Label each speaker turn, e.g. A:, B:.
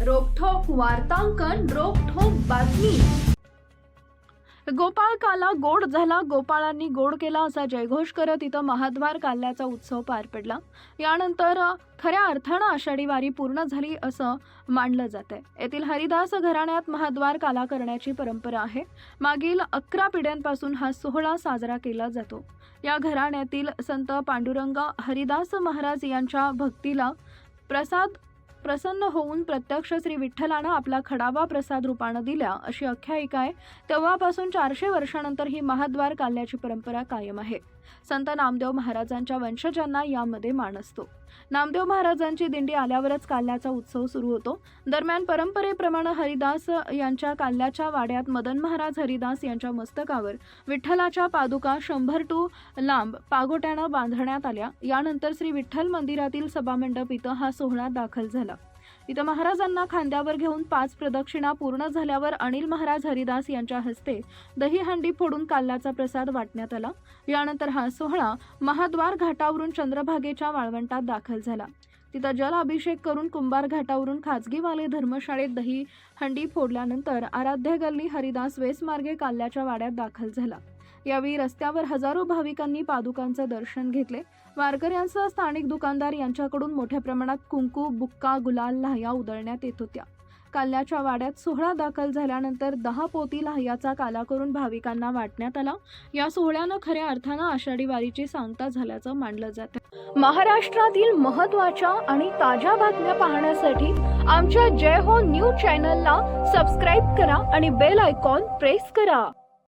A: वार्तांकन रोखोक बातमी. गोपाळ काला गोड झाला गोपाळांनी गोड केला असा जयघोष करत इथं महाद्वार काल्याचा उत्सव पार पडला. यानंतर खऱ्या अर्थानं आषाढी वारी पूर्ण झाली असं मानलं जातंय. येथील हरिदास घराण्यात महाद्वार काला करण्याची परंपरा आहे. मागील अकरा पिढ्यांपासून हा सोहळा साजरा केला जातो. या घराण्यातील संत पांडुरंग हरिदास महाराज यांच्या भक्तीला प्रसाद प्रसन्न होऊन प्रत्यक्ष श्री विठ्ठलानं आपला खडावा प्रसाद रूपानं दिला अशी आख्यायिका आहे. तेव्हापासून चारशे वर्षानंतर ही महाद्वार काल्याची परंपरा कायम आहे. संत नामदेव महाराजांच्या वंशजांना यामध्ये मान असतो. नामदेव महाराजांची दिंडी आल्यावरच काल्याचा उत्सव सुरू होतो. दरम्यान परंपरेप्रमाणे हरिदास यांच्या काल्याच्या वाड्यात मदन महाराज हरिदास यांच्या मस्तकावर विठ्ठलाच्या पादुका शंभर टू लांब पागोट्यानं बांधण्यात आल्या. यानंतर श्री विठ्ठल मंदिरातील सभामंडप इथं हा सोहळा दाखल झाला. इथं महाराजांना खांद्यावर घेऊन पाच प्रदक्षिणा पूर्ण झाल्यावर अनिल महाराज हरिदास यांच्या हस्ते दहीहंडी फोडून काल्याचा प्रसाद वाटण्यात आला. यानंतर हा सोहळा महाद्वार घाटावरून चंद्रभागेच्या वाळवंटात दाखल झाला. तिथं जल अभिषेक करून कुंभार घाटावरून खाजगीवाले धर्मशाळेत दही हंडी फोडल्यानंतर आराध्य गल्ली हरिदास वेसमार्गे काल्याच्या वाड्यात दाखल झाला. यावेळी रस्त्यावर हजारो भाविकांनी पादुकांचं दर्शन घेतले. वारकऱ्यांसह स्थानिक दुकानदार यांच्याकडून मोठ्या प्रमाणात कुंकू बुक्का गुलाल लाह्या उधळण्यात येत होत्या. काल्याच्या वाड्यात सोहळा दाखल झाल्यानंतर दहा पोती लाह्याचा काला करून भाविकांना वाटण्यात आला. या सोहळ्यानं खऱ्या अर्थानं आषाढी वारीची सांगता झाल्याचं मानलं जातं महाराष्ट्रातील महत्त्वाच्या आणि ताज्या बातम्या पाहण्यासाठी आमच्या जय हो न्यूज चॅनलला सबस्क्राईब करा आणि बेल आयकॉन प्रेस करा.